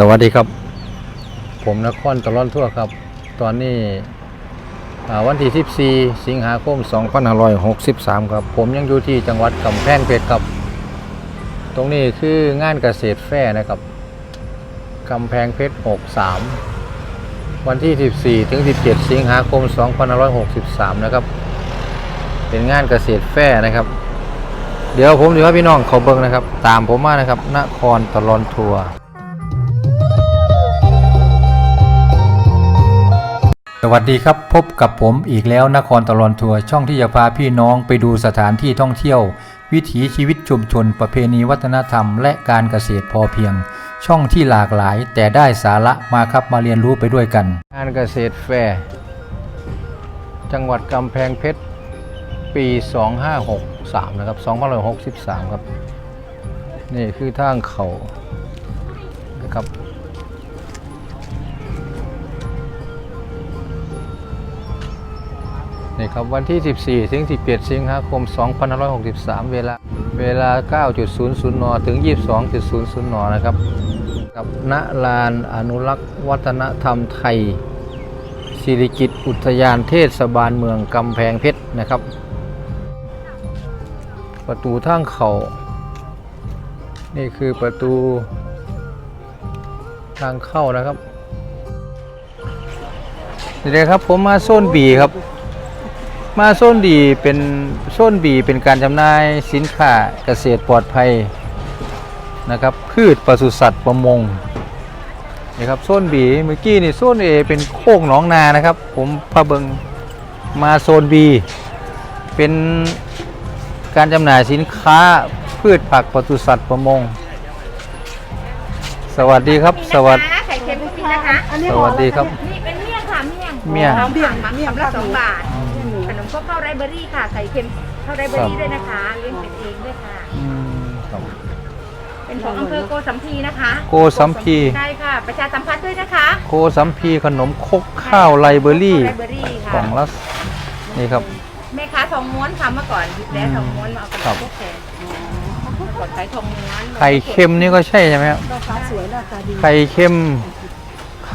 สวัสดีครับ ผมนครตลอนทั่วครับ ตอนนี้วันที่ 14 สิงหาคม 2563 ครับ ผมยังอยู่ที่จังหวัดกำแพงเพชรครับ ตรงนี้คืองานเกษตรแฟร์นะครับกำแพงเพชร 63 วันที่ 14 ถึง 17 สิงหาคม 2563 นะครับ เป็นงานเกษตรแฟร์นะครับ เดี๋ยวผมดีว่าพี่น้องเขาเบิ่งนะครับ ตามผมมานะครับนครตลอนทัวร์ วัสดีครับพบกับผมอีกแล้วนครตลอนทัวร์ช่องที่จะพาพี่น้องไปดูสถานที่ท่องเที่ยว วิถีชีวิตชุมชน ประเพณีวัฒนธรรม และการเกษตรพอเพียง ช่องที่หลากหลาย แต่ได้สาระมาครับมาเรียนรู้ไปด้วยกันงานเกษตรแฟร์จังหวัดกำแพงเพชรปี 2563 นะครับ2563 ครับ นี่คือทางเขานะครับ นี่ครับวันที่ 14 ถึง 17 สิงหาคม 2563 เวลาเวลา 9.00 น ถึง 22.00 น นะครับ กับณลานอนุรักษ์วัฒนธรรมไทยสิริกิตอุทยานเทศบาลเมืองกำแพงเพชรนะครับ ประตูทางเขานี่คือประตูทางเข้านะครับนี่เลยครับผมมาโซนบีครับ มาโซนดีเป็นโซนบีเป็นการจำหน่ายสินค้าเกษตรปลอดภัยนะครับพืชปศุสัตว์ประมงนี่ครับโซนบีเมื่อกี้นี่โซนเอเป็นโค้งหนองนานะครับ ผมพาเบิงมาโซนบีเป็นการจำหน่ายสินค้าพืชผักปศุสัตว์ประมง สวัสดีครับ สวัสดีไข่เค็มทุกปีนะคะสวัสดีครับ นี่เป็นเมี่ยงค่ะเมี่ยงเมี่ยง เมี่ยงเมี่ยงละสองบาท ขนมข้าวข้าวไรเบอรี่ค่ะไข่เค็มข้าวไรเบอรี่ด้วยนะคะเลี้ยงเป็ดเองด้วยค่ะ อืมครับเป็นของอำเภอโกสัมพีนะคะโกสัมพีใช่ค่ะ ประชาสัมพันธ์ด้วยนะคะโคสัมพีขนมครกข้าวไลเบอรี่ไรเบอรี่ค่ะกล่องละนี่ครับ แม่ค้าทองม้วนค่ะเมื่อก่อนหยิบแล้วทองม้วนมาเอากระครัดาบษพวกแทนเมื่อก่อนขายทองม้วนไข่เค็มนี่ก็ใช่ใช่ไหมครับราคาสวยราคาดีไข่เค็ม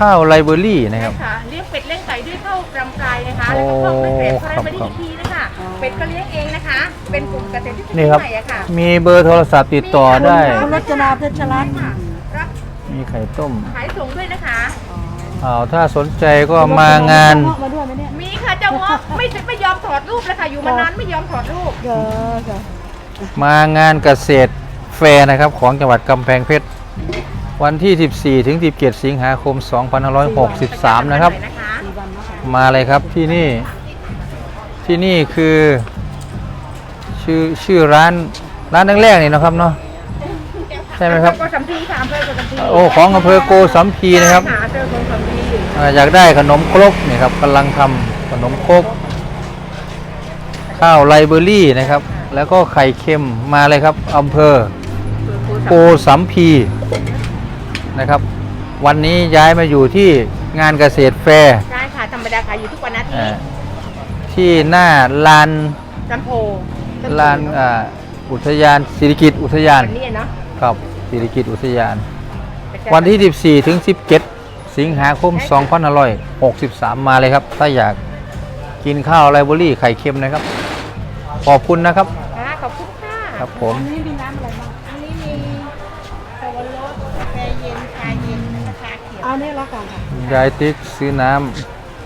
ข้าวไลเบอรี่นะคใช่รับ ค่ะเลี้ยงเป็ดเลี้ยงไก่ด้วยข้าวกรำกายนะคะโอ้แล้วก็ข้าวไม่เป็ดข้าวไรเบอรี่ครับอีกทีนะคะเป็ดก็เลี้ยงเองนะคะ เป็นกลุ่มเกษตรที่นี่ครับ ใหม่อะค่ะมีเบอร์โทรศัพท์ติดต่อได้ คุณรัชนาเพชรรัตน์รับมีไข่ต้มขายส่งด้วยนะคะ อ้าวถ้าสนใจก็มางานมีค่ะเจ้าเงาะไม่ไม่ยอมถอดรูปเลยค่ะอยู่มานานไม่ยอมถอดรูปมางานเกษตรแฟร์นะครับ ของจังหวัดกำแพงเพชร วันที่ 14 ถึง 17 สิงหาคม 2563 นะครับหอยนะคะมาเลยครับที่นี่ ที่นี่คือชื่อชื่อร้านร้านแรกๆนี่นะครับเนาะใช่ไหมครับอำเภอโกสัมพีค่ะอำเภอโกสัมพีโอ้ของอำเภอโกสัมพีนะครับใช่อำเภอโกสัมพีอ่าอยากได้ขนมครกนี่ครับกำลังทำขนมครกข้าวไลเบอรี่นะครับ แล้วก็ไข่เค็มมาเลยครับอำเภอโกสัมพี นะครับ วันนี้ย้ายมาอยู่ที่งานเกษตรแฟร์ใช่ค่ะธรรมดาขายอยู่ทุกวันอาทิตอ่าย์ที่หน้าลานจำโพลานอ่าอุทยานสิริกิตอุทยานวันนี้เนาะครับสิริกิตอุทยาน วันที่ 14 ถึง 17 สิงหาคม 2563 มาเลยครับ ถ้าอยากกินข้าวไลเบอรี่ไข่เค็มนะครับ ขอบคุณนะครับค่ะขอบคุณค่ะครับผมอันนี้มีน้ำอะไรบ้าง อาเนี่ยละกันค่ะ ยายติ๊กซื้อน้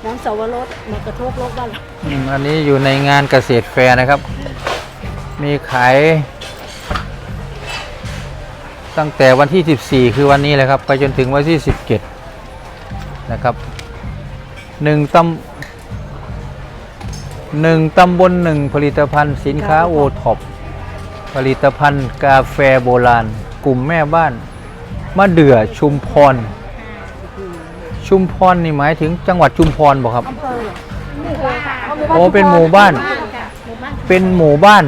น้ำสวรสมากระทบโลกบ้านเราำอืมอันนี้อยู่ในงานเกษตรแฟร์นะครับ มีขาย ตั้งแต่วันที่ 14 คือวันนี้เลยครับ ไปจนถึงวันที่ 17 นะครับหนึ่งตำหนึ่งตำบลหนึ่งผลิตภัณฑ์สินค้าโอท็อปผลิตภัณฑ์กาแฟโบราณ กลุ่มแม่บ้าน มะเดื่อชุมพร ชุมพรนี่หมายถึงจังหวัดชุมพรบอกครับ อำเภอหมู่บ้านค่ะโอ้เป็นหมู่บ้าน ค่ะหมู่บ้านเป็นหมู่บ้าน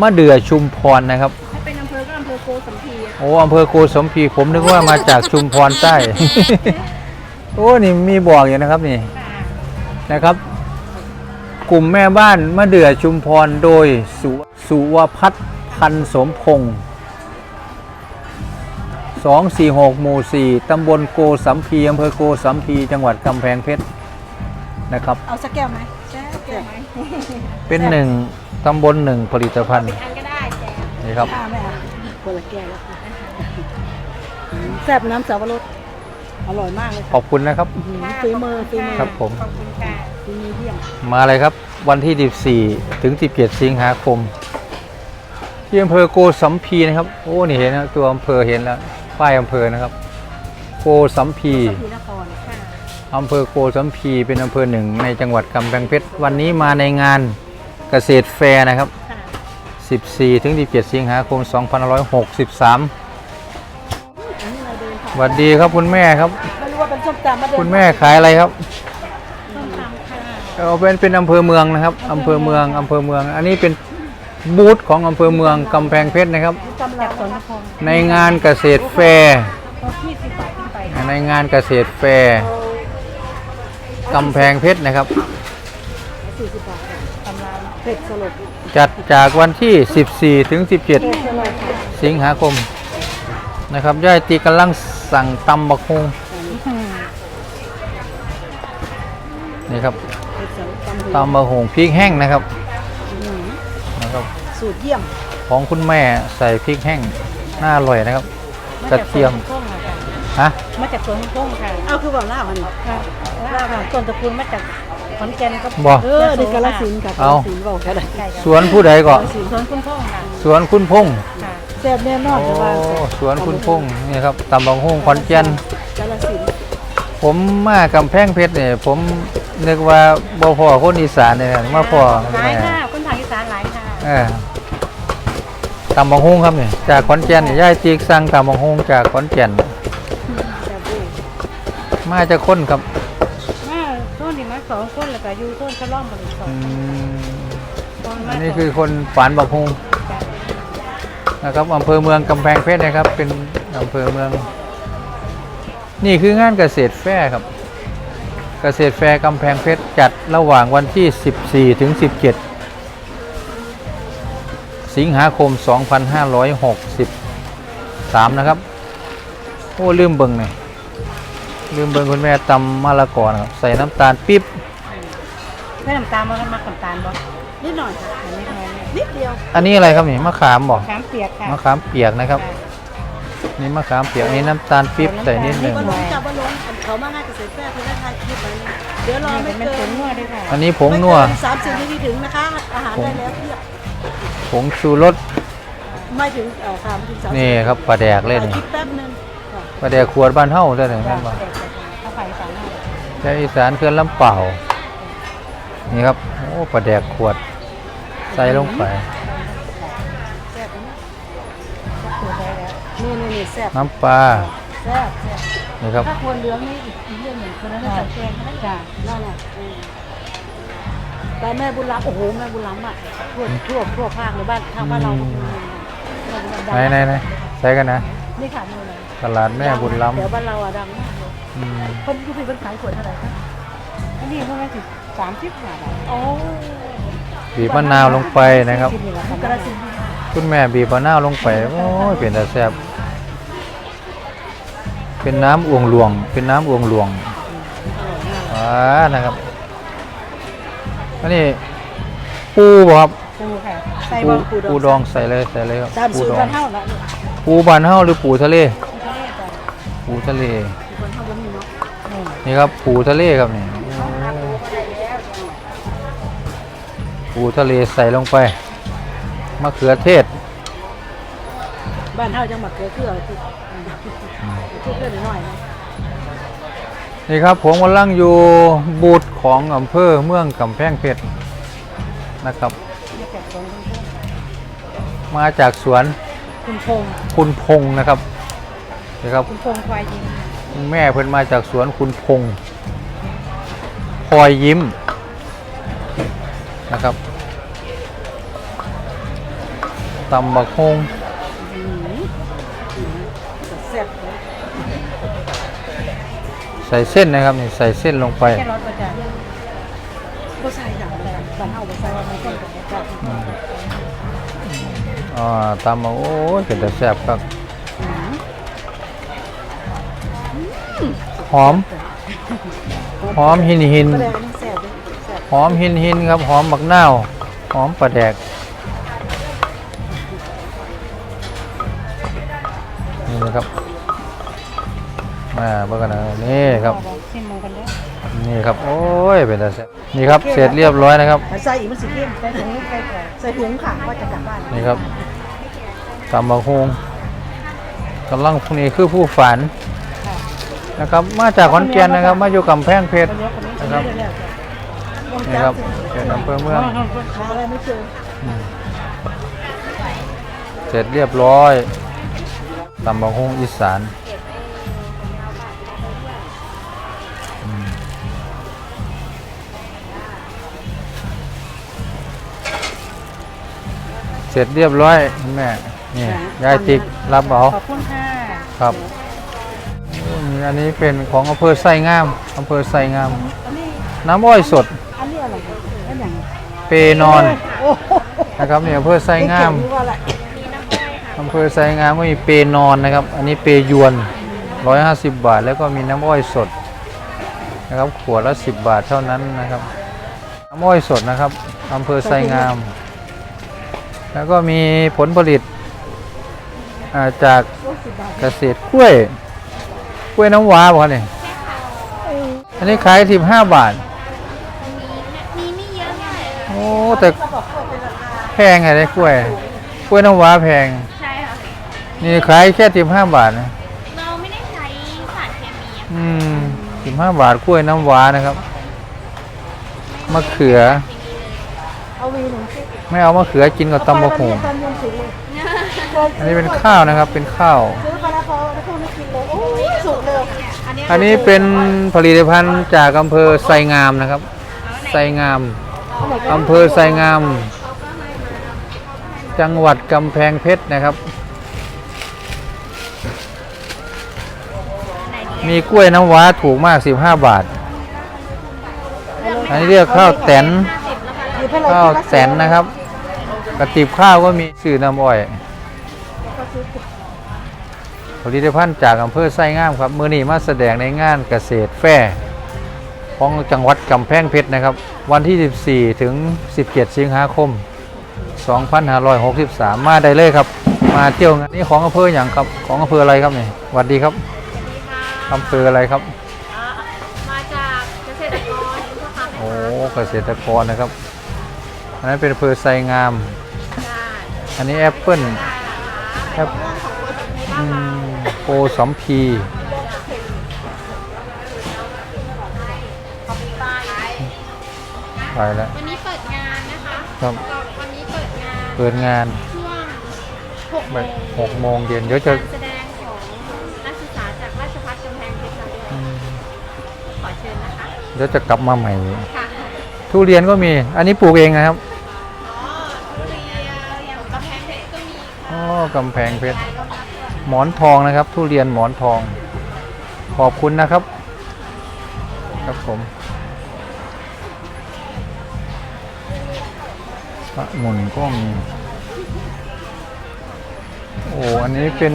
มะเดื่อชุมพรนะครับถ้าเป็นอำเภอก็อำเภอโกสัมพีอะโอ้อำเภอโกสมพีผมนึกว่ามาจากชุมพรใต้ โอ้นี่มีบอกอยู่นะครับนี่ ค่ะนะครับ กลุ่มแม่บ้านมะเดื่อชุมพรโดยสุสุวพัฒน์พันธ์สมพงศ์ 246 หมู่ 4 ตำบลโกสัมพีอำเภอโกสัมพี จังหวัดกำแพงเพชรนะครับ เอาสักแก้วไหมแก้วไหมเป็นหนึ่งตำบลหนึ่งผลิตภัณฑ์อันก็ได้แจกนี่ครับอ่าไม่เอาคนละแก้วแล้วค่ะแซ่บน้ำสับปะรดอร่อยมากเลยขค่ะอบคุณนะครับ อื้อหือฝีมือฝีมือครับผม ขอบคุณค่ะฝีมือเยี่ยม มาเลยครับ วันที่ 14 ถึง 17 สิงหาคม ที่อำเภอโกสัมพีนะครับ โอ้ นี่เห็นนะตัวอำเภอเห็นแล้ว ป้ายอำเภอนะครับ โกสัมพีพีนครค่ะอำเภอโกสัมพีเป็นอำเภอหนึ่งในจังหวัดกำแพงเพชรวันนี้มาในงานเกษตรแฟร์นะครับ ค่ะ14ถึง17 สิงหาคม2563อันนี้เราเดินผ่านสวัสดีครับคุณแม่ครับ ไม่รู้ว่าเป็นส้มตำมาเดินคุณแม่ขายอะไรครับส้มตำค่ะเอาเป็นเป็นอำเภอเมืองนะครับอำเภอเมืองอำเภอเมือง อันนี้เป็น บูธของอำเภอเมืองกำแพงเพชรนะครับกำลังสนครในงานเกษตรแฟร์ที่สิบบาทขึ้นไปในงานเกษตรแฟร์กำแพงเพชรนะครับ สี่สิบบาทกำลังเผ็ดสลดจัดจากวันที่ 14 ถึงเผ็ดสลดค่ะ17สิงหาคมนะครับย่ายตีกำลังสั่งตำบักฮงนี่ครับเผ็ดสลดตำหูตำบักฮงพริกแห้งนะครับ สูตรเยี่ยมของคุณแม่ใส่พริกแห้งน่าอร่อยนะครับ กระเทียมมาจากสวนพุ่งค่ะฮะมาจากสวนพุ่งค่ะเอาคือบอกล่ามันค่ะล่าค่ะต้นตระกูลมาจากขอนแก่นก็บ่เออเด็กกาลสินธุ์กับกาเอาลสินธุ์บอกกันเลยใช่ค่ะสวนผู้ใดก็สวนคุณพ่งค่ะสวนคุณพงษ์ค่ะแซ่บแน่นอนโอ้แต่ว่าสวนคุณพงษ์นี่ครับตำบักฮงขอนแก่นกาลสินธุ์ผมมากำแพงเพชรเนี่ยผมนึกว่าบ่พอคนอีสานเนี่ยมาพอหลายแม่ค่ะคนทางอีสานหลายค่ะเออ ตำบักฮงครับเนี่ยจากขอนแก่นเนี่ยย่ายจีกสั่งตำบักฮงจากขอนแก่นแซ่บเว้ยมาจากคนครับมาต้นนี่มาสองคนแล้วก็อยู่ต้นฉลองกันอีกสออืงมต้นมาอันนี้คือคนฝานบักฮงจ้ะนะครับอำเภอเมืองกำแพงเพชรนะครับ เป็นอำเภอเมือง นี่คืองานเกษตรแฟร์ครับ เกษตรแฟร์กำแพงเพชรจัดระหว่างวันที่ 14ถึง17 สิงหาคม 2563 นะครับ โอ้ลืมเบิงเลยลืมเบิงคุณแม่ตำมะละกอนะครับ ใส่น้ำตาลปิ๊บได้น้ำตาลบ่มาน้ำตาลบ่นิดหน่อยค่ะอันนี้แพงเนี่ยนิดเดียวอันนี้อะไรครับนี่มะขามบอกขามเปียกค่ะมะขามเปียกนะครับ นี่มะขามเปียกนี่น้ำตาลปิ๊บใส่นิดหนึ่งบอลลงจับบอลลงเขามางานเกษตรแฟร์เพื่อได้ทายคลิปไว้เลยเดี๋ยวรอนี่ไม่เป็นเกิผนงนวดด้วยค่ะอันนี้ผงนัวสามสิบนาทีถึงนะคะอาหารได้แล้วเทียบผ งชูรสไม่ถึงเอ่อค่ะไม่ถึงสามสิบนี่ครับปลาแดกเล่นถ่ายนี่คลิปแป๊บนึงค่ะปลาแดกขวดบ้านเฮาได้เลยแม่นบ่ข้าวไฟสารหน้าใช้อีสานเขื่อนลำเปล่า นี่ครับ โอ้ปลาแดกขวด ใส่ลงไป แซ่บนะสูตรได้แล้วนี่นี่นี่แซ่บน้ำปลา แซ่บแซ่บนี่ครับ ถ้าควรเหลืองนี่อีกอีกเรื่องหนึ่งคนนั้นใส่แกงก็ได้จ้ะนั่นแหละ อืมแต่แม่บุญล้ำโอ้โหแม่บุญล้ำอะทั่วทั่วทั่วภาคเลยบ้านทางบ้านเราก็มีแม่บุญล้ำดังไหนไหนไหนใส่กันนะนี่ค่ะนี่เลยตลาดแม่บุญล้เดี๋ยวบ้านเราอะดังมากเลยำอืมคนดูสิมันขายขวดเท่าไหร่คะอันนี้เท่าไหร่สิสามสิบห้าบาทโอ้บีบมะนาวลงไปนะครับที่นี่ละกระสินธุ์คุณแม่บีบมะนาวลงไปโอ้ยเป็นตาแซ่บเป็นน้ำอ่วงหลวง เป็นน้ำอ่วงหลวงอ่านะครับ อันนี้ปูบ่ครับปูค่ะใส่ปูบ่ปูดองใส่เลยใส่เลยครับตามปูสูตรดอบ้างนเฮาละปูบานเฮาหรือปูทะเล ปูทะเลบ้านเฮาก็มีเนาะนี่ครับปูทะเลครับนี่ปูทะเลใส่ลงไปมะเขือเทศบ้านเฮาจังหวัดเกลือเกลือคือเกลือเกลือหน่อยๆนะ นี่ครับผมกำลังอยู่บูธของอำเภอเมืองกำแพงเพชรนะครับนี่แกะสวนคุณพ่งมาจากสวนคุณพงษ์คุณพงษ์นะครับนี่ครับคุณพงษ์ควายยิงคุณแม่เพิ่นมาจากสวนคุณพงษ์พลอยยิ้มนะครับตำบักฮง ส่เส้นนะครับนี่ใส่เส้นลงไปแค่รถประจานบ่ใส่อย่างเลยบ้านเฮาบ่ใส่ว่ามันต้นกับจ้ะอ่าตำมาโอ้ยเป็นแต่แซ่บครับอืมหอมหอมหินหินก็เลยอันนี้แซ่บเลยแซ่บหอมหินหินครับหอมบักนาวหอมปลาแดกนี่นะครับ มาเบิ่งกันนะนี่ครับชิมมองกันแล้วนี่ครับโอ้ยเป็นตาแซ่บนี่ครับเสร็จเรียบร้อยนะครับใส่อีกมันสีเข้มใส่ถุงใส่ใส่ถุงค่ะว่าจะกลับบ้านนี่ครับตำบักฮงกำลังพวกนี้คือผู้ฝันนะครับมาจากขอนแก่นนะครับ มาอยู่กำแพงเพชรนะครับนี่ครับเป็นอำเภอเมืองหาอะไรไม่เจอเสร็จเรียบร้อยตำบักฮงอีสาน เสร็จเรียบร้อยคุณแม่ นี่ยายติ๊กรับเอา ขอบคุณค่ะครับโอ้ยอันนี้เป็นของอำเภอไส้งามอำเภอไส้งาม อันนี้น้ำอ้อยสด อันนี้อะไรครับอันอย่างเปนอนโอ้โหนะครับนี่อำเภอไส้งาม เขียนนี่ว่าอะไรอำเภอไซงามก็มีเปนอนนะครับ อันนี้เปยวน 150 บาท แล้วก็มีน้ำอ้อยสดนะครับ ขวดละ 10 บาทเท่านั้นนะครับ น้ำอ้อยสดนะครับอำเภอไซงาม แล้วก็มีผลผลิตอ่าจากเกษตรกล้วย กล้วยน้ำว้าบอกว่าเนี่ยอันนี้ขาย15บาท มีไม่เยอะมากโอ้แต่แพงไงได้กล้วย กล้วยน้ำว้าแพง ใช่ค่ะ นี่ขายแค่สิบห้าบาทนะเราไม่ได้ใช้สารเคมีอะอืมสิบห้าบาทกล้วยน้ำว้านะครับ มะเขือ เอาวีหนึ่งสิ ไม่เอามะเขือกินกับตำบักหุ่งตำยำสีเลยอันนี้เป็นข้าวนะครับเป็นข้าว ซื้อมาแล้วพอแล้วพวกนี้กินเลยโอ้ยสุกเลยอันนี้เป็นผลิตภัณฑ์จากอำเภอไซงามนะครับ ไซงามอำเภอไซงาม จังหวัดกำแพงเพชรนะครับ มีกล้วยน้ำว้าถูกมาก 15 บาท อันนี้เรียกข้าวแตนหยิบให้เลยข้าวแสนนะครับ กระติบข้าวก็มีสื่อน้ำอ้อยผลิตภัณฑ์จากอำเภอไส้งามครับ มือนี้มาแสดงในงานเกษตรแฟร์ของจังหวัดกำแพงเพชรนะครับ วันที่ 14 ถึง 17 สิงหาคม 2563 มาได้เลยครับ มาเที่ยวงานนี้ของอำเภออย่างครับของอำเภออะไรครับนี่สวัสดีครับอำเภออะไรครับมาจากเกษตรกรพ่อค้าโอ้เกษตรกรนะครับอันนั้นเป็นอำเภอไซงาม อันนี้แอปเปิ้ลแอปอืมโปสัมพีไปแล้ววันนี้เปิดงานนะคะครับวันนี้เปิดงานเปิดงานช่วง6โมแบบงหกโมงเย็นเดี๋ยวจะการแสดงของนักศึกษาจากราชภัฏกำแพงเพชรค่ะอืมขอเชิญนะคะเดี๋ยวจะกลับมาใหม่ค่ะทุเรียนก็มี อันนี้ปลูกเองนะครับ อ๋อกำแพงเพชรหมอนทองนะครับ ทุเรียนหมอนทอง ขอบคุณนะครับ ครับผมองุ่นก็มีโอ้อันนี้เป็น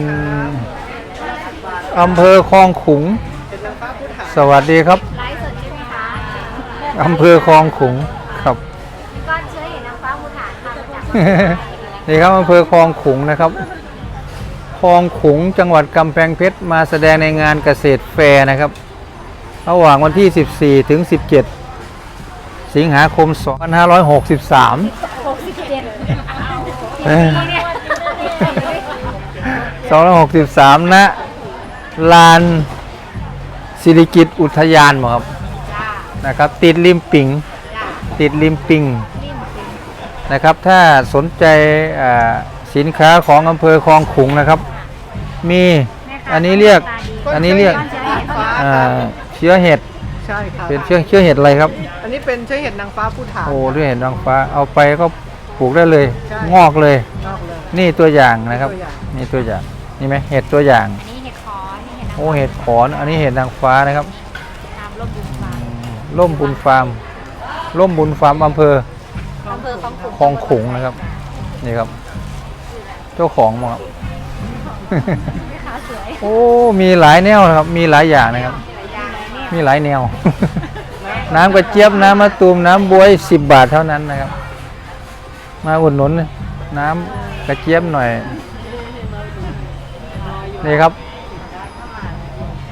อำเภอคลองขุง สวัสดีครับไลฟ์สดใช่ไหมคะอำเภอคลองขุงครับก้อนเชื้อเห็นนางฟ้ามูฐานค่ะมาจาก นี่ครับอำเภอคลองขุงนะครับคลองขุงจังหวัดกำแพงเพชรมาแสดงในงานเกษตรแฟร์นะครับระหว่างวันที่ 14 ถึง 17 สิงหาคม 2563 263ณลานสิริกิตอุทยานบ่ครับนะครับ ติดริมปิง ติดริมปิง นะครับ ถ้าสนใจอ่าสินค้าของอำเภอคลองขุงนะครับ มีแม่ค้าอันนี้เรียกตาดีอันนี้เรียกก้อนเชื้อเห็นฟ้าอ่าเชื้อเห็ดใช่ค่ะเป็นเชื้อเชื้อเห็ดอะไรครับ อันนี้เป็นเชื้อเห็ดนางฟ้าผู้ฐานโอ้ด้วยเห็ดนางฟ้าเอาไปก็ปลูกได้เลยใช่งอกเลยนอกเลย นี่ตัวอย่างนะครับตัวอย่างนี่ตัวอย่างนี่ไหมเห็ดตัวอย่างอันนี้เห็ดขอนี่เห็ดโอ้เห็ดขอนอันนี้เห็ดนางฟ้านะครับตามร่มบุญฟ้าอืมร่มบุญฟาร์มร่มบุญฟาร์มอำเภออำ เภอคลองขุงคลองขุงนะครับ นี่ครับ เจ้าของหมอครับแม่ค้าสวยโอ้ มีหลายแนวนะครับ มีหลายอย่างนะครับ มีหลายแนว น้ำกระเจี๊ยบ น้ำมะตูม น้ำบวยสิบบาทเท่านั้นนะครับ มาอุดหนุนน้ำกระเจี๊ยบหน่อย นี่ครับ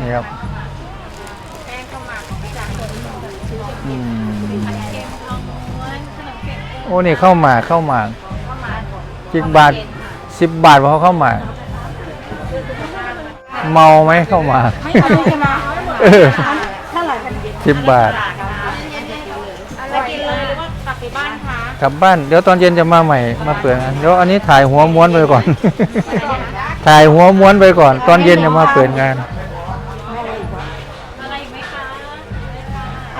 นี่ครับ โอ้นี่เข้ามาเข้ามาจิบบาทสิบบาทเพราะเขาเข้ามา เมาไหมเข้ามาไม่เอาใช่ไหมเออเท่าไหร่กันสิบบาทอะไรกินเลยกลับไปบ้านคะกลับบ้านเดี๋ยวตอนเย็นจะมาใหม่มาเปลืองเดี๋ยวอันนี้ถ่ายหัวม้วนไปก่อน ถ่ายหัวม้วนไปก่อน ตอนเย็นจะมาเปิดงาน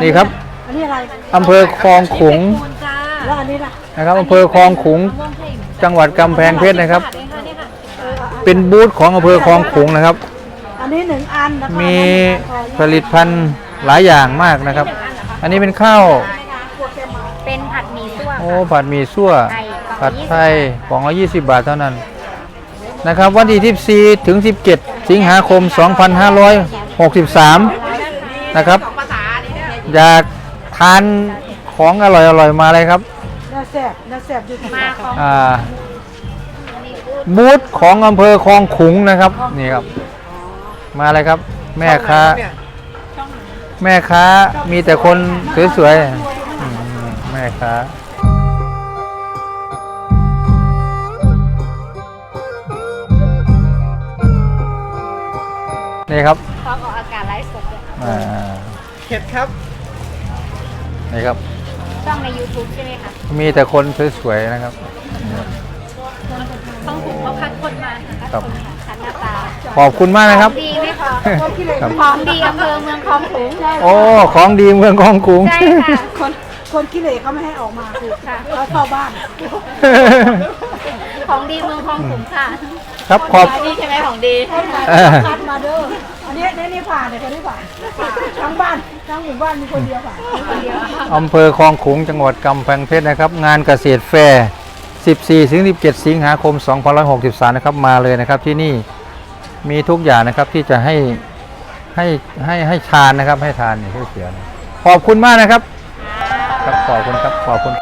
นี่ครับอันนี้อะไรอำเภอคลองขุงคุณจ้า แล้วอันนี้ล่ะนะครับอำเภอคลองขุงม่วงไข่จังหวัดกำแพงเพชรนะครับเนี่ยค่ะเนี่ยค่ะเป็นบูธของอำเภอคลองขุงนะครับ อันนี้หนึ่งอันแล้วก็มีผลิตภัณฑ์หลายอย่างมากนะครับ อันนี้เป็นข้าวเป็นผัดหมี่ซั่วโอ้ผัดหมี่ซั่วไทยผัดไทยกล่องละ20บาทเท่านั้นนะครับ วันที่14ถึง 17 สิงหาคม 2563 นะครับ อยากทาน ของอร่อยๆมาเลยครับเนื้อแสบเนื้อแสบอยู่ที่มาของอ่าบูธของอำเภอคลองขุงนะครับนี่ครับ มาเลยครับ แม่ค้าเนี่ยแม่ค้ามีแต่คนสวยๆอืมแม่ค้านี่ครับเขาออกอากาศไลฟ์สดด้วยอ่าเห็ดครับนี่ครับ ช่องใน YouTube ใช่ไหมคะมีแต่คนสวยๆนะครับ ต้องถูกเขาคัดคนมาค่ะครับคัดหน้าตาขอบคุณมากนะครับ ดีไม่พอครับ ของดีอำเภอเมืองคลองขลุงโอ้ของดีเมืองคลองกรุง ใช่ค่ะ คนคนขี้เหร่เขาไม่ให้ออกมาคือค่ะ เขาเข้าบ้าน ของดีเมืองคลองขลุงค่ะครับขอบ นี่ใช่ไหมของดีเออคัดมาเด้ออันนี้นี่นี่ผ่านเลยคนนี้ผ่านทั้งบ้าน ทั้งหมู่บ้านมีคนเดียวผ่านคนเดียวอำเภอคลองขลุงจังหวัดกำแพงเพชรนะครับ งานเกษตรแฟร์14ถึง17 สิงหาคม2563นะครับมาเลยนะครับที่นี่มีทุกอย่างนะครับที่จะให้ให้ให้ให้ทานนะครับ ให้ทานนี่เสียนะขอบคุณมากนะครับ ครับขอบคุณครับขอบคุณ